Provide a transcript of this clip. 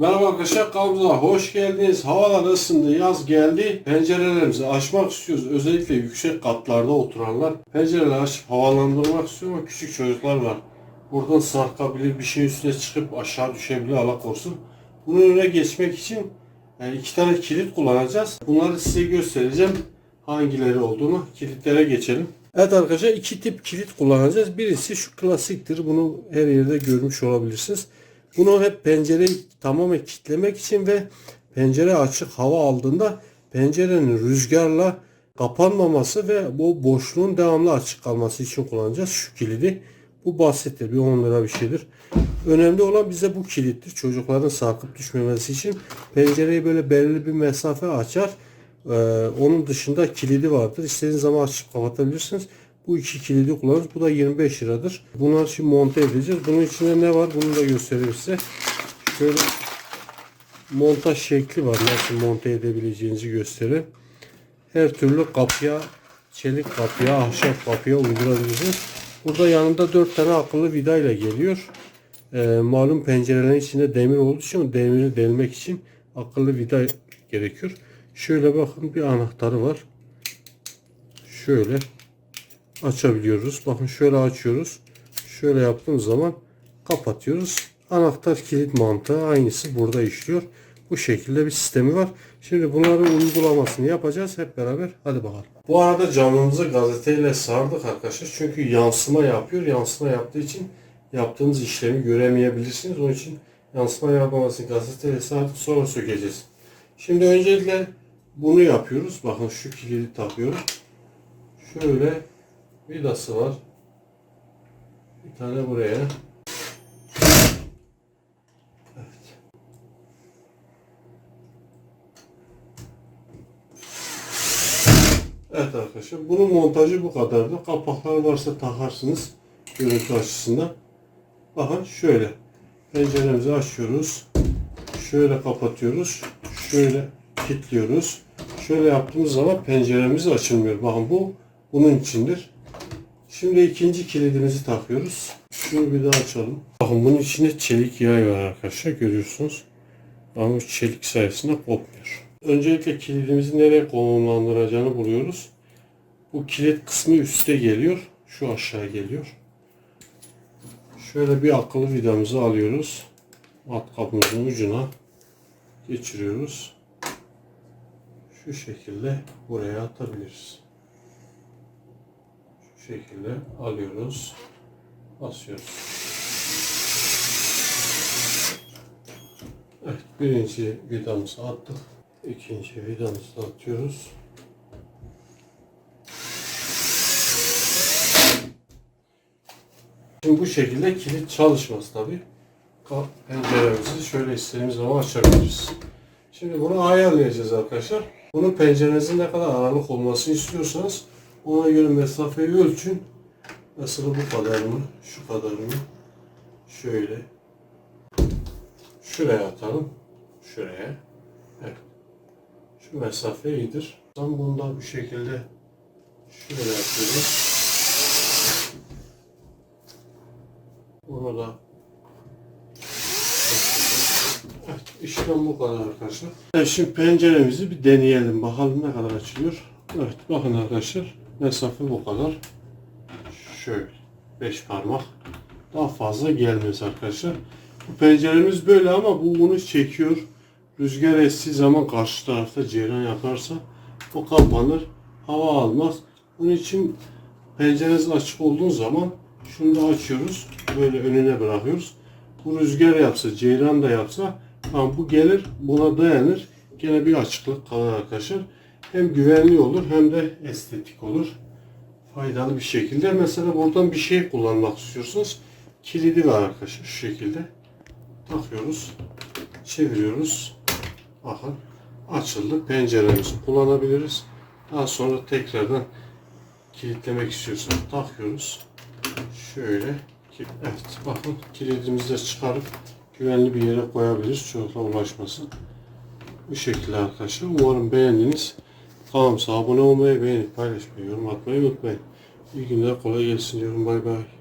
Merhaba arkadaşlar kanalımıza hoş geldiniz. Havalar ısındı, yaz geldi. Pencerelerimizi açmak istiyoruz. Özellikle yüksek katlarda oturanlar pencereleri açıp havalandırmak istiyor ama küçük çocuklar var. Buradan sarkabilir, bir şey üstüne çıkıp aşağı düşebilir Allah korusun. Bunun önüne geçmek için e, iki tane kilit kullanacağız. Bunları size göstereceğim. Hangileri olduğunu. Kilitlere geçelim. Evet arkadaşlar iki tip kilit kullanacağız. Birisi şu klasiktir. Bunu her yerde görmüş olabilirsiniz. Bunu hep pencereyi tamamen kilitlemek için ve pencere açık hava aldığında pencerenin rüzgarla kapanmaması ve bu boşluğun devamlı açık kalması için kullanacağız şu kilidi. Bu basittir. Bir 10 lira bir şeydir. Önemli olan bize bu kilittir. Çocukların sarkıp düşmemesi için pencereyi böyle belirli bir mesafe açar. Ee, onun dışında kilidi vardır. İstediğiniz zaman açıp kapatabilirsiniz. Bu iki kilidi kullanırız. Bu da 25 liradır. Bunları şimdi monte edeceğiz. Bunun içinde ne var? Bunu da göstereyim size. Şöyle montaj şekli var. Nasıl monte edebileceğinizi göstereyim. Her türlü kapıya, çelik kapıya, ahşap kapıya uydurabilirsiniz. Burada yanında 4 tane akıllı vida ile geliyor. Ee, malum pencerelerin içinde demir olduğu için demiri delmek için akıllı vida gerekiyor. Şöyle bakın bir anahtarı var. Şöyle açabiliyoruz. Bakın şöyle açıyoruz. Şöyle yaptığımız zaman kapatıyoruz. Anahtar kilit mantığı aynısı burada işliyor. Bu şekilde bir sistemi var. Şimdi bunların uygulamasını yapacağız hep beraber. Hadi bakalım. Bu arada camımızı gazeteyle sardık arkadaşlar. Çünkü yansıma yapıyor. Yansıma yaptığı için yaptığınız işlemi göremeyebilirsiniz. Onun için yansıma yapmaması gazeteyle sardık. Sonra sökeceğiz. Şimdi öncelikle bunu yapıyoruz. Bakın şu kilidi takıyoruz. Şöyle vidası var. Bir tane buraya. Evet. Evet arkadaşlar bunun montajı bu kadardı. Kapaklar varsa takarsınız görüntü açısından. Bakın şöyle penceremizi açıyoruz. Şöyle kapatıyoruz. Şöyle kilitliyoruz. Şöyle yaptığımız zaman penceremiz açılmıyor. Bakın bu bunun içindir. Şimdi ikinci kilidimizi takıyoruz. Şunu bir daha açalım. Bakın bunun içinde çelik yay var arkadaşlar görüyorsunuz. Ama çelik sayesinde kopmuyor. Öncelikle kilidimizi nereye konumlandıracağını buluyoruz. Bu kilit kısmı üste geliyor. Şu aşağı geliyor. Şöyle bir akıllı vidamızı alıyoruz. Matkapımızın ucuna geçiriyoruz. Şu şekilde buraya atabiliriz. Şekilde alıyoruz. Basıyoruz. Evet, birinci vidamızı attık. İkinci vidamızı da atıyoruz. Şimdi bu şekilde kilit çalışmaz tabi. Penceremizi şöyle istediğimiz zaman açabiliriz. Şimdi bunu ayarlayacağız arkadaşlar. Bunun pencerenizin ne kadar aralık olmasını istiyorsanız ona göre mesafeyi ölçün. Mesela bu kadar mı? Şu kadar mı? Şöyle. Şuraya atalım. Şuraya. Evet. Şu mesafe iyidir. Tam bunda bu şekilde şöyle yapıyoruz. Bunu da Evet, işlem bu kadar arkadaşlar. Evet, şimdi penceremizi bir deneyelim. Bakalım ne kadar açılıyor. Evet, bakın arkadaşlar. Mesafe bu kadar. Şöyle. 5 parmak. Daha fazla gelmez arkadaşlar. Bu penceremiz böyle ama bu bunu çekiyor. Rüzgar estiği zaman karşı tarafta cereyan yaparsa o kapanır. Hava almaz. Bunun için pencereniz açık olduğu zaman şunu da açıyoruz. Böyle önüne bırakıyoruz. Bu rüzgar yapsa, ceyran da yapsa tamam bu gelir buna dayanır. Gene bir açıklık kalır arkadaşlar. Hem güvenli olur hem de estetik olur. Faydalı bir şekilde. Mesela buradan bir şey kullanmak istiyorsunuz. Kilidi var arkadaşlar şu şekilde. Takıyoruz. Çeviriyoruz. Bakın açıldı. Penceremizi kullanabiliriz. Daha sonra tekrardan kilitlemek istiyorsanız takıyoruz. Şöyle. Evet bakın kilidimizi de çıkarıp güvenli bir yere koyabiliriz. Çocuklar ulaşmasın. Bu şekilde arkadaşlar. Umarım beğendiniz. Kanalımıza abone olmayı, beğenip paylaşmayı, yorum atmayı unutmayın. İyi günler, kolay gelsin diyorum. Bay bay.